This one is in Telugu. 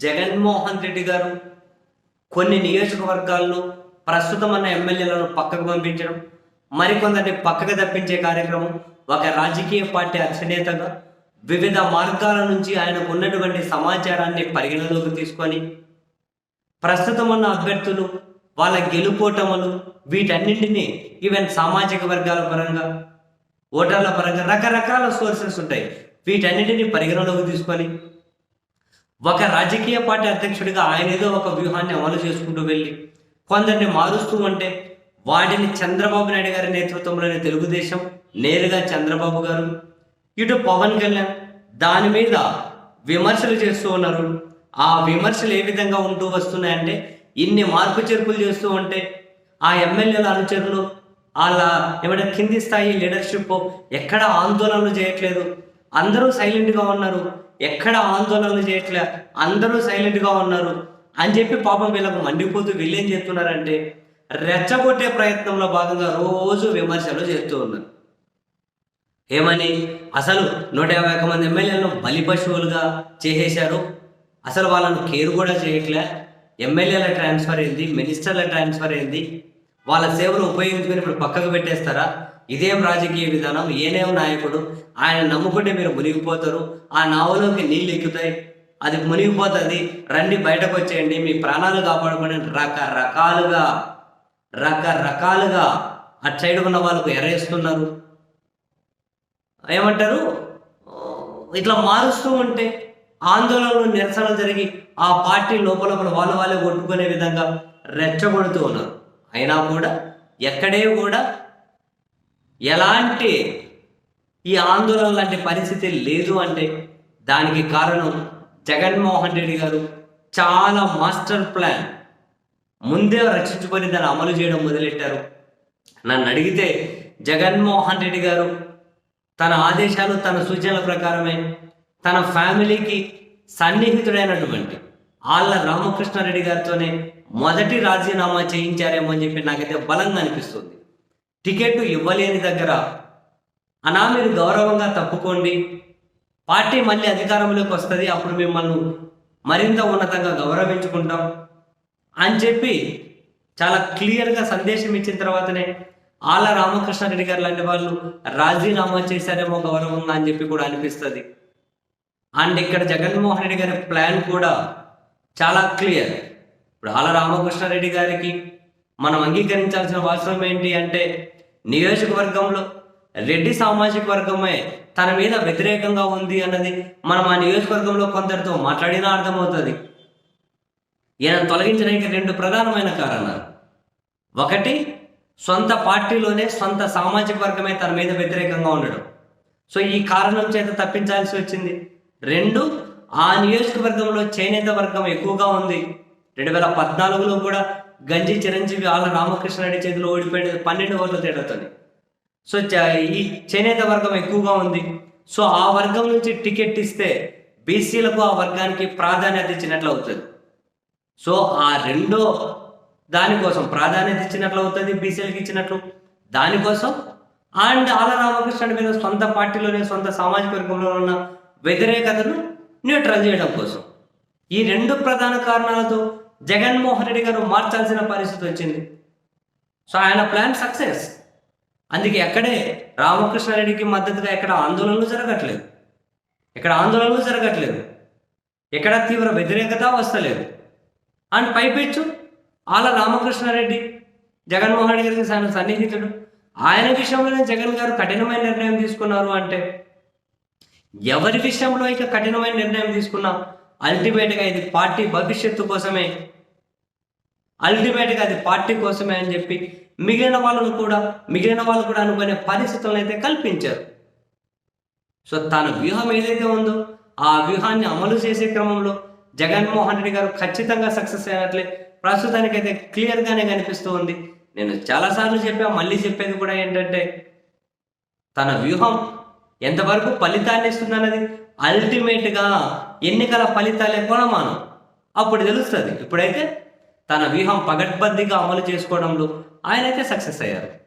జగన్మోహన్ రెడ్డి గారు కొన్ని నియోజకవర్గాల్లో ప్రస్తుతం ఉన్న ఎమ్మెల్యేలను పక్కకు పంపించడం మరికొందరిని పక్కకు తప్పించే కార్యక్రమం ఒక రాజకీయ పార్టీ అధినేతగా వివిధ మార్గాల నుంచి ఆయనకు ఉన్నటువంటి సమాచారాన్ని పరిగణలోకి తీసుకొని ప్రస్తుతం ఉన్న అభ్యర్థులు వాళ్ళ గెలుపోటములు వీటన్నింటినీ ఈవెన్ సామాజిక వర్గాల పరంగా ఓటర్ల పరంగా రకరకాల సోర్సెస్ ఉంటాయి. వీటన్నిటిని పరిగణలోకి తీసుకొని ఒక రాజకీయ పార్టీ అధ్యక్షుడిగా ఆయన ఏదో ఒక వ్యూహాన్ని అమలు చేసుకుంటూ వెళ్ళి కొందరిని మారుస్తూ ఉంటే వాటిని చంద్రబాబు నాయుడు గారి నేతృత్వంలోని తెలుగుదేశం నేరుగా చంద్రబాబు గారు ఇటు పవన్ కళ్యాణ్ దాని మీద విమర్శలు చేస్తూ ఉన్నారు. ఆ విమర్శలు ఏ విధంగా ఉంటూ వస్తున్నాయంటే ఇన్ని మార్పు చేర్పులు చేస్తూ ఉంటే ఆ ఎమ్మెల్యేల అనుచరులు వాళ్ళ ఏమైనా కింది స్థాయి లీడర్షిప్ ఎక్కడ ఆందోళనలు చేయట్లేదు. అందరూ సైలెంట్గా ఉన్నారు. ఎక్కడ ఆందోళనలు చేయట్లే. అందరూ సైలెంట్గా ఉన్నారు. అని చెప్పి పాపం వీళ్ళకు మండిపోతూ వీళ్ళేం చేస్తున్నారంటే రెచ్చగొట్టే ప్రయత్నంలో భాగంగా రోజు విమర్శలు చేస్తూ ఉన్నారు. ఏమని? అసలు నూట యాభై ఒక్క మంది ఎమ్మెల్యేలను బలి పశువులుగా చేసేశారు. అసలు వాళ్ళను కేర్ కూడా చేయట్లే. ఎమ్మెల్యేల ట్రాన్స్ఫర్ అయింది మినిస్టర్ల ట్రాన్స్ఫర్ అయింది వాళ్ళ సేవలు ఉపయోగించుకొని ఇప్పుడు పక్కకు పెట్టేస్తారా? ఇదేం రాజకీయ విధానం? ఏనేం నాయకుడు? ఆయన నమ్ముకుంటే మీరు మునిగిపోతారు. ఆ నావలోకి నీళ్ళు ఎక్కుతాయి. అది మునిగిపోతుంది. రండి బయటకు వచ్చేయండి. మీ ప్రాణాలు కాపాడుకొని రకరకాలుగా రకరకాలుగా అటు సైడ్ ఉన్న వాళ్ళకు ఎరేస్తున్నారు. ఏమంటారు? ఇట్లా మారుస్తూ ఉంటే ఆందోళనలు నిరసనలు జరిగి ఆ పార్టీ లోపల వాళ్ళ వాళ్ళే కొట్టుకునే విధంగా రెచ్చగొడుతూ ఉన్నారు. అయినా కూడా ఎక్కడే కూడా ఎలాంటి ఈ ఆందోళన లాంటి పరిస్థితి లేదు అంటే దానికి కారణం జగన్మోహన్ రెడ్డి గారు చాలా మాస్టర్ ప్లాన్. ముందే రచించుకొని దాన్ని అమలు చేయడం మొదలెట్టారు. నన్ను అడిగితే జగన్మోహన్ రెడ్డి గారు తన ఆదేశాలు తన సూచనల ప్రకారమే తన ఫ్యామిలీకి సన్నిహితుడైనటువంటి ఆళ్ళ రామకృష్ణారెడ్డి గారితోనే మొదటి రాజీనామా చేయించారేమో అని చెప్పి నాకైతే బలంగా అనిపిస్తుంది. టికెట్ ఇవ్వలేని దగ్గర అనా మీరు గౌరవంగా తప్పుకోండి. పార్టీ మళ్ళీ అధికారంలోకి వస్తుంది అప్పుడు మిమ్మల్ని మరింత ఉన్నతంగా గౌరవించుకుంటాం అని చెప్పి చాలా క్లియర్గా సందేశం ఇచ్చిన తర్వాతనే ఆళ్ళ రామకృష్ణారెడ్డి గారు లాంటి వాళ్ళు రాజీనామా చేశారేమో గౌరవంగా అని చెప్పి కూడా అనిపిస్తుంది. అండ్ ఇక్కడ జగన్మోహన్ రెడ్డి గారి ప్లాన్ కూడా చాలా క్లియర్. ఇప్పుడు ఆళ్ళ రామకృష్ణారెడ్డి గారికి మనం అంగీకరించాల్సిన అవసరం ఏంటి అంటే నియోజకవర్గంలో రెడ్డి సామాజిక వర్గమే తన మీద వ్యతిరేకంగా ఉంది అన్నది మనం ఆ నియోజకవర్గంలో కొందరితో మాట్లాడినా అర్థమవుతుంది. ఈయన తొలగించడానికి రెండు ప్రధానమైన కారణాలు. ఒకటి సొంత పార్టీలోనే సొంత సామాజిక వర్గమే తన మీద వ్యతిరేకంగా ఉండడం. సో ఈ కారణం చేత తప్పించాల్సి వచ్చింది. రెండు ఆ నియోజకవర్గంలో చేనేత వర్గం ఎక్కువగా ఉంది. రెండు వేల పద్నాలుగులో కూడా గంజి చిరంజీవి ఆళ్ళ రామకృష్ణారెడ్డి చేతిలో ఓడిపోయిన పన్నెండు ఓట్ల తేడాతోని సో ఈ చేనేత వర్గం ఎక్కువగా ఉంది. సో ఆ వర్గం నుంచి టికెట్ ఇస్తే బీసీలకు ఆ వర్గానికి ప్రాధాన్యత ఇచ్చినట్లు అవుతుంది. సో ఆ రెండో దానికోసం ప్రాధాన్యత ఇచ్చినట్లు అవుతుంది బీసీలకు ఇచ్చినట్లు. దానికోసం అండ్ ఆల రామకృష్ణ మీద సొంత పార్టీలోనే సొంత సామాజిక వర్గంలో ఉన్న వ్యతిరేకతను న్యూట్రల్ చేయడం కోసం. ఈ రెండు ప్రధాన కారణాలతో జగన్మోహన్ రెడ్డి గారు మార్చాల్సిన పరిస్థితి వచ్చింది. సో ఆయన ప్లాన్ సక్సెస్. అందుకే ఎక్కడే రామకృష్ణారెడ్డికి మద్దతుగా ఎక్కడ ఆందోళనలు జరగట్లేదు. ఇక్కడ ఆందోళనలు జరగట్లేదు. ఎక్కడ తీవ్ర వ్యతిరేకత వస్తలేదు. అండ్ పైపెచ్చు ఆల రామకృష్ణారెడ్డి జగన్మోహన్ రెడ్డి గారికి ఆయన సన్నిహితుడు. ఆయన విషయంలోనే జగన్ గారు కఠినమైన నిర్ణయం తీసుకున్నారు అంటే ఎవరి విషయంలో ఇక కఠినమైన నిర్ణయం తీసుకున్నా అల్టిమేట్గా ఇది పార్టీ భవిష్యత్తు కోసమే అల్టిమేట్గా అది పార్టీ కోసమే అని చెప్పి మిగిలిన వాళ్ళను కూడా మిగిలిన వాళ్ళు కూడా అనుకునే పరిస్థితులను అయితే కల్పించారు. సో తన వ్యూహం ఏదైతే ఉందో ఆ వ్యూహాన్ని అమలు చేసే క్రమంలో జగన్మోహన్ రెడ్డి గారు ఖచ్చితంగా సక్సెస్ అయినట్లే ప్రస్తుతానికైతే క్లియర్గానే కనిపిస్తూ ఉంది. నేను చాలాసార్లు చెప్పా మళ్ళీ చెప్పేది కూడా ఏంటంటే తన వ్యూహం ఎంతవరకు ఫలితాన్ని ఇస్తుందన్నది అల్టిమేట్గా ఎన్నికల ఫలితాలే కొనమానం అప్పుడు తెలుస్తుంది. ఇప్పుడైతే తన వ్యూహం పగడ్బందీగా అమలు చేసుకోవడంలో ఆయనైతే సక్సెస్ అయ్యారు.